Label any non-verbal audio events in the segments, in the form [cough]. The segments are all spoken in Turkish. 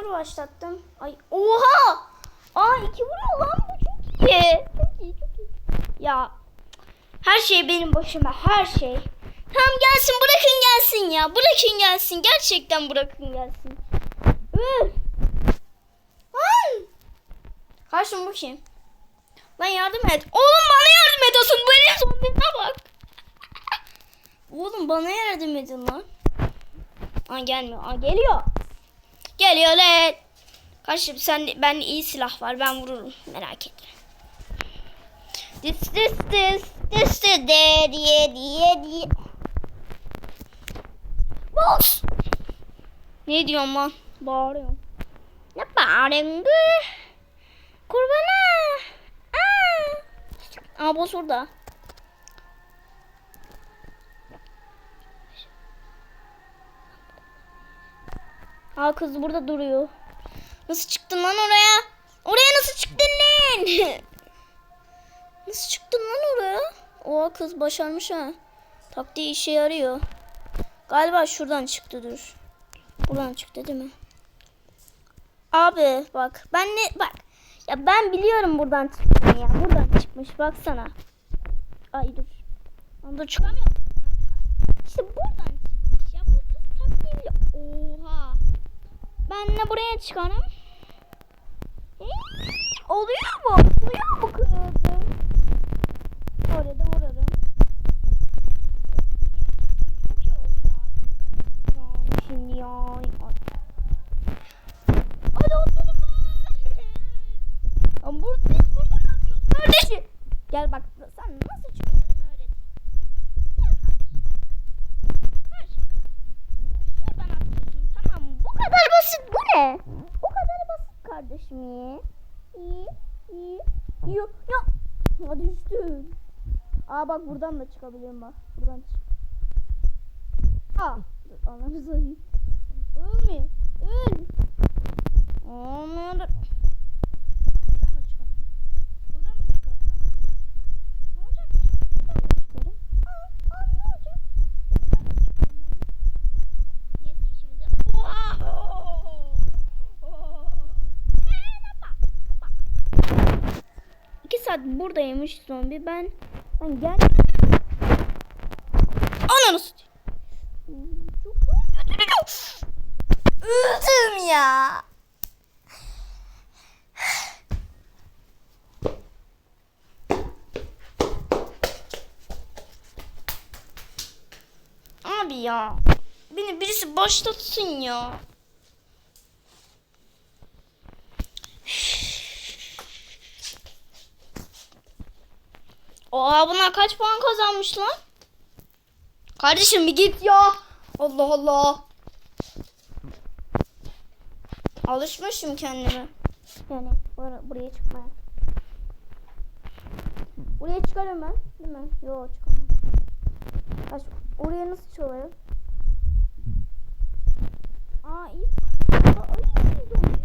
server başlattım. Ay oha! Aa iki vuruyor lan bu çok iyi. Çok iyi çok iyi. Ya her şey benim başıma her şey. Tamam gelsin bırakın gelsin ya. Bırakın gelsin. Gerçekten bırakın gelsin. Üf. Lan. Karşım bu kim? Lan yardım et. Oğlum bana yardım et olsun. Benim zombime bak. Oğlum bana yardım edin lan. Aa gelmiyor. Aa geliyor. Geliyor lan. Karşım sen ben iyi silah var. Ben vururum. Merak etme. This this this this this diye diye diye. Boss. Ne diyorsun lan? Bağırıyorum. Ne bağırıyorsun? Kurbana. Aa. Aa boss orada. Aa kız burada duruyor. Nasıl çıktın lan oraya? Oraya nasıl çıktın lan? [laughs] nasıl çıktın lan oraya? Oha kız başarmış ha. Taktiği işe yarıyor. Galiba şuradan çıktı dur. Buradan çıktı değil mi? Abi bak ben ne bak. Ya ben biliyorum buradan çıktığını ya. Buradan çıkmış baksana. Ay dur. Dur çıkamıyorum. İşte buradan çıkmış ya. Bu kız taktiği biliyor. Oha. Ben buraya çıkarım. Ee, Oluyor mu? Oluyor mu kızım? Oraya da vurarım. Çok iyi oldu yani. Yani şimdi yani. Hadi oturun. Ama burada biz buradan atıyoruz. Kardeşim. Gel bak sen nasıl çıkıyorsun öğret. Gel kardeşim. Kardeşim. Şuradan atıyorsun tamam mı? Bu kadar basit bu ne? Bu kadar basit kardeşim ya. İyi iyi. Yok yok. Ya düştüm. Aa bak buradan da çıkabilirim bak. Buradan çık. Aa. Ananı. Ölme. Öl. Olmuyor da. Buradan da çıkabilirim. Buradan da çıkarım ben. Ne olacak? Buradan da çıkarım. Aa, aa ne olacak? Buradan da çıkarım ben. Neyse işimize... Oha! İki saat buradaymış zombi. Ben ben gel. Ananı. Öldüm ya. Abi ya. Beni birisi başlatsın ya. Oha bunlar kaç puan kazanmış lan? Kardeşim bir git ya. Allah Allah. Alışmışım kendime. Yani bur- buraya çıkmaya. Buraya çıkarım ben. Değil mi? Yok çıkamam. Kaç, oraya nasıl çıkarım? Aa iyi. Aa, zombi.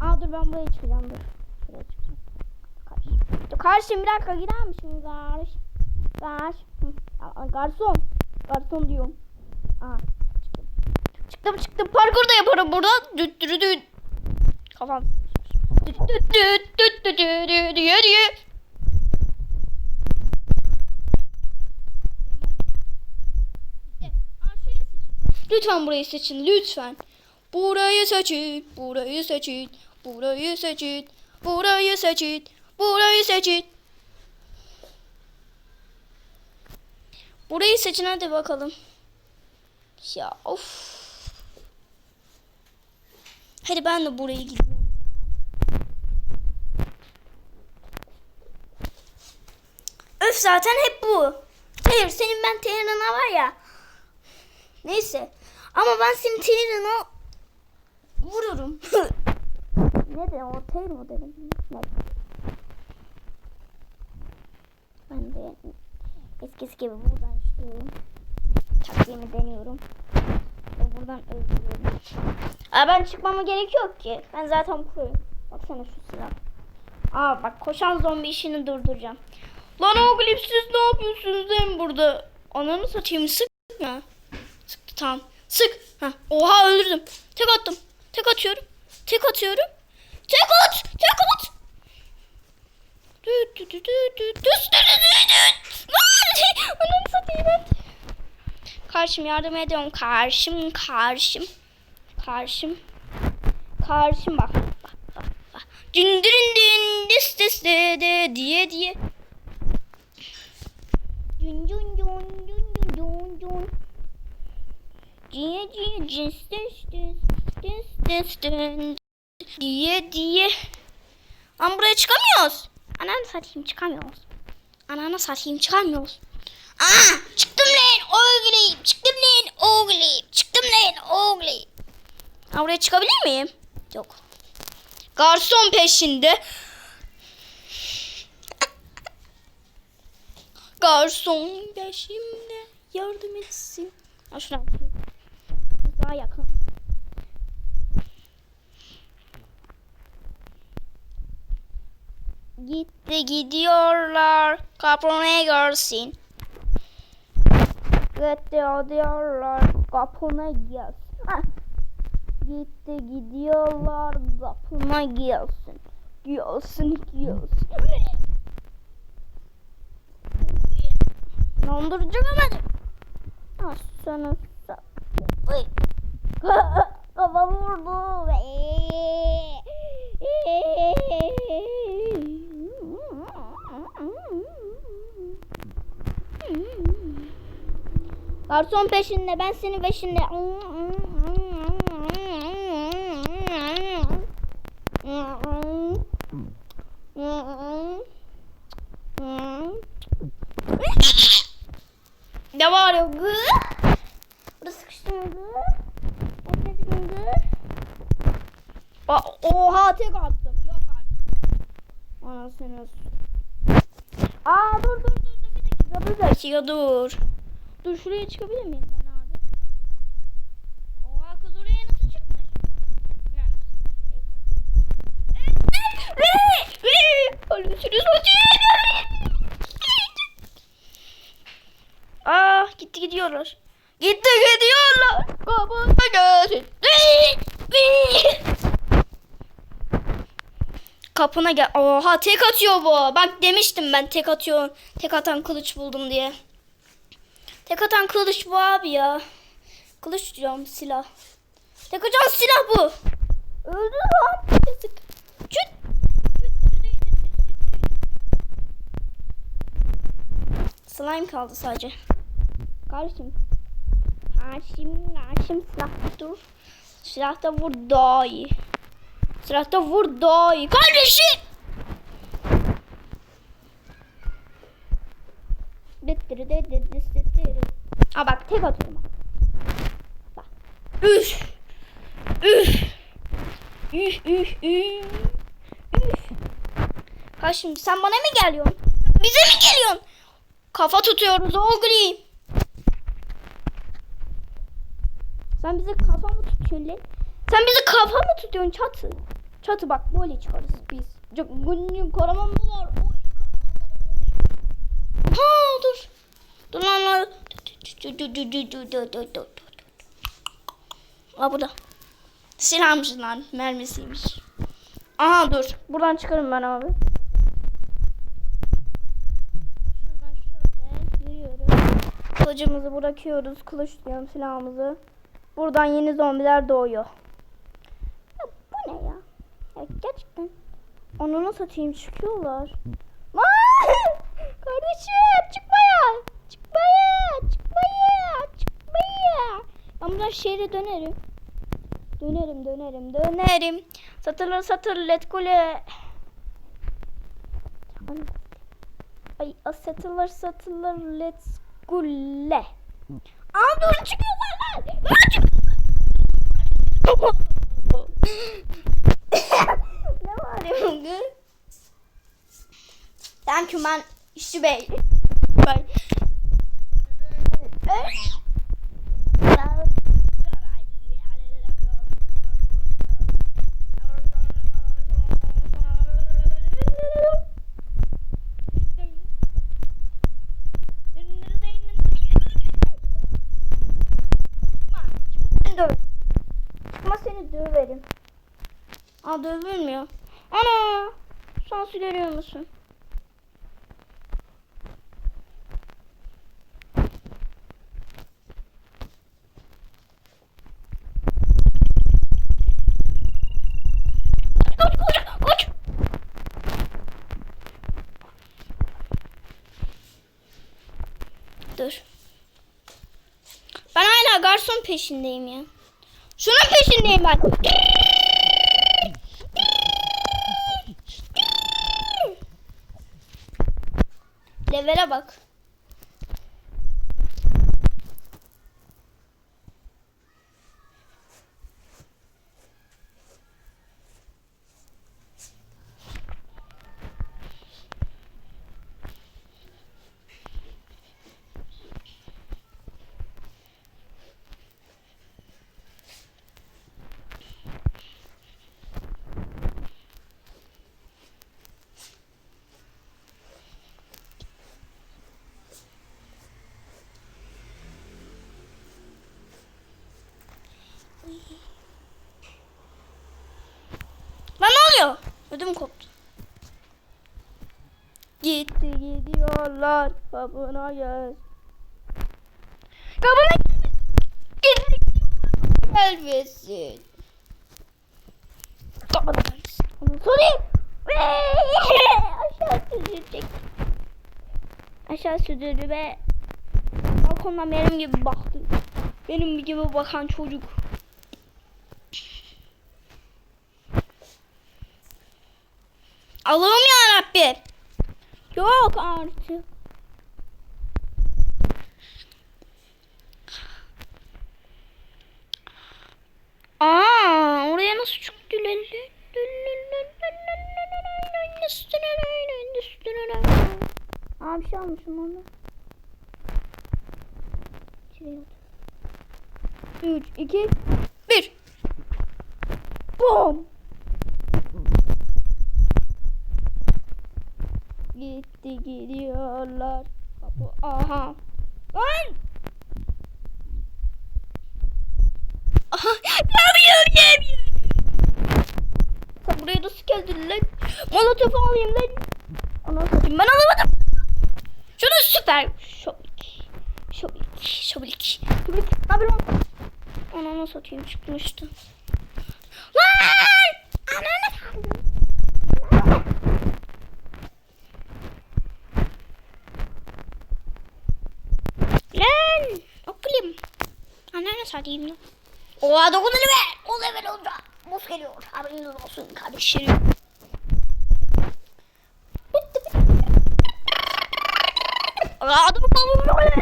Aa dur ben buraya çıkacağım dur. Karşım bir dakika gider misin garş? Garş. Garson. Garson diyorum. Aa, çıktım. Çıktım çıktım. Parkur da yaparım burada. Düt dürü düt. Kafam. Düt düt düt düt düt düt düt Lütfen burayı seçin lütfen. Burayı seçin, burayı seçin, burayı seçin, burayı seçin. Burayı seçin. Burayı seçin hadi bakalım. Ya of. Hadi ben de buraya gidiyorum. Öf zaten hep bu. Hayır senin ben Tehran'a var ya. Neyse. Ama ben senin Tehran'a vururum. [laughs] ne de o Tehran dedim. Ne? Ben de eskisi gibi buradan çıkıyorum. Taktiğimi deniyorum. Ve buradan öldürüyorum. Aa, ben çıkmama gerek yok ki. Ben zaten proyum. Baksana şu silah. Aa bak koşan zombi işini durduracağım. Lan oğlum siz ne yapıyorsunuz lan burada? Ananı satayım sıkma. Sıktı tamam. Sık. Heh. Oha öldürdüm. Tek attım. Tek atıyorum. Tek atıyorum. Tek at. Tek at. Düt düt düt düt ben. Karşım yardım ediyorum. Karşım karşım. Karşım. Karşım bak. Bak bak bak. Dün dün dis dis de de diye diye. Dün dün dün dün dün dün dün. Diye diye dis dis dis dis dis. Diye diye. Ama buraya çıkamıyoruz. Ananı satayım çıkamıyoruz. Ananı satayım çıkamıyoruz. Aa çıktım lan oğlum. Çıktım lan oğlum. Çıktım lan oğlum. Ha çıkabilir miyim? Yok. Garson peşinde. Garson peşimde yardım etsin. Ha. Daha yakın. Gitti gidiyorlar. Kapına görsün. Gitti gidiyorlar. Kapına gelsin. Gitti gidiyorlar. Kapına gelsin. Gelsin gelsin. Donduracağım hemen. Ah sana sa- Ay. [laughs] Kafa vurdu. Garson peşinde, ben senin peşinde. Ne var ya? Burada sıkıştım. Aa, Oha tek attım. Yok artık. Anasını Aa dur dur dur dur bir dakika bir dakika dur. Dur şuraya çıkabilir miyim ben abi? Oha kız oraya nasıl çıkmış? Yani. Ölüsünüz Aa gitti gidiyorlar. Gitti gidiyorlar. Kapına gelsin. Kapına gel. Oha tek atıyor bu. Bak demiştim ben tek atıyor. Tek atan kılıç buldum diye. Tek atan kılıç bu abi ya. Kılıç diyorum silah. Tek atan silah bu. Öldü lan. Yazık. Slime kaldı sadece. Kardeşim. Kardeşim, kardeşim silah dur. Silahta vur daha iyi. Silahta vur daha iyi. Kardeşim. Aa bak tek atıyorum. Bak. Üf. Üf. Üf üf üf. Üf. Kardeşim sen bana mı geliyorsun? Bize mi geliyorsun? Kafa tutuyoruz oğlum. Sen bize kafa mı tutuyorsun lan? Sen bize kafa mı tutuyorsun çatı? Çatı bak böyle çıkarız biz. Günlük karaman mı var? Ha dur. Dur lan lan. Aa burada. Silahmış lan. Mermisiymiş. Aha dur. Buradan çıkarım ben abi. Şuradan şöyle yürüyoruz. Kılıcımızı bırakıyoruz. Kılıç diyorum silahımızı. Buradan yeni zombiler doğuyor. Ya bu ne ya? ya gerçekten. Onunu satayım çıkıyorlar. Lan! Kardeşim çıkmaya. Çıkmaya. Çıkmaya. Çıkmaya. Buradan şehre dönerim. Dönerim dönerim dönerim. Satılır satılır let kule. Ay satılır satılır let's gule. Aa dur çıkıyorlar lan. Ne var ya bugün? Thank you man. İşçi bey. Bye. Aa dövülmüyor. Ana! Şansı görüyor musun? Dur. Ben hala garson peşindeyim ya. Şunun peşindeyim ben. Levele bak. Lan ne oluyor? Ödüm koptu. Gitti gidiyorlar kapına gel. Kapına gelmesin. Kapına gelmesin. Sorayım. Aşağı süzülecek. Aşağı süzüldü ve balkondan benim gibi baktı. Benim gibi bakan çocuk. Allah'ım ya Rabbi. Yok artık. Aa, oraya nasıl çıktı? Aa bir şey almışım onu. İçeri otur. 3, 2, 1. Bom. Gitti gidiyorlar. Kapı aha. Lan! Aha yanıyor yanıyor. Sen buraya nasıl geldin lan? Molotofu alayım lan. Ana satayım ben alamadım. Şunu süper. Şobik. Şobik. Şobik. Şobik. Ne yapıyorsun? Ananı satayım çıkmıştı. Lan! Ananı satayım. Lan! Okulum. Ananı satayım lan. Oha dokun elime. O level olunca. Boss geliyor. Haberiniz olsun kardeşlerim. Aa, Adamı kalmıyor.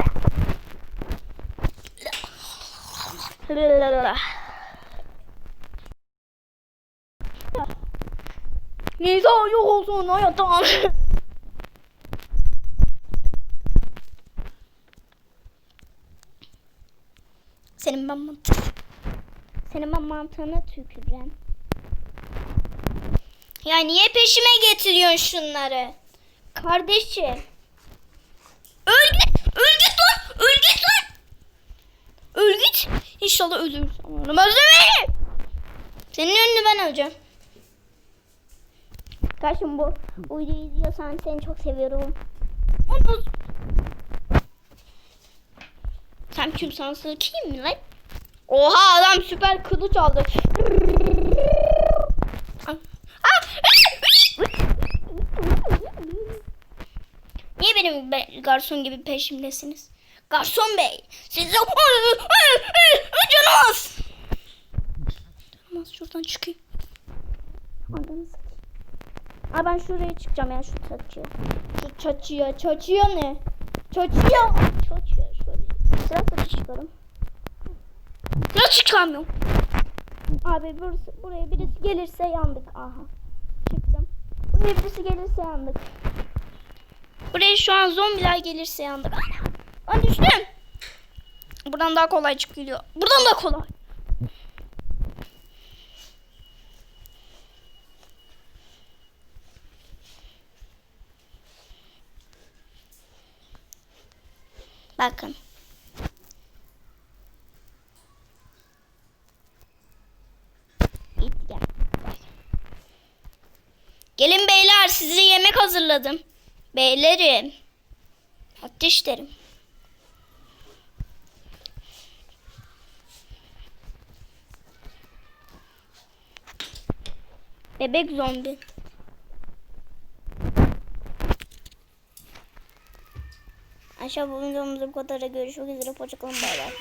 Nisa yok olsun hayatım. Senin ben mantı. Senin ben mantığına tüküreceğim. Ya niye peşime getiriyorsun şunları? Kardeşim. Öl git lan. Öl git lan. Öl git. İnşallah ölürüz. Aman beni. Senin önünü ben alacağım. Karşım bu. Videoyu izliyorsan seni çok seviyorum. Onu... Sen kimsen sıkayım mı lan? Oha adam süper kılıç aldı. Niye benim be- garson gibi peşimdesiniz? Garson bey, size canımız. Canımız şuradan çıkayım. Satayım. Aa ben şuraya çıkacağım ya şu çaçıya. Şu çaçıya, çaçıya ne? Çaçıya, çaçıya şöyle. Sıra sıra çıkarım. Sıra çıkamıyorum. Abi burası, buraya birisi gelirse yandık. Aha. Çıktım. Buraya birisi gelirse yandık. Buraya şu an zombiler gelirse yandık. Ana. Ben düştüm. Buradan daha kolay çıkılıyor. Buradan da kolay. Bakın. Git gel. Gel. Gelin beyler size yemek hazırladım. Beylerim. Ateş derim. Bebek zombi. Aşağı bu videomuzda bu kadar. Görüşmek üzere. Hoşçakalın. Bay bay.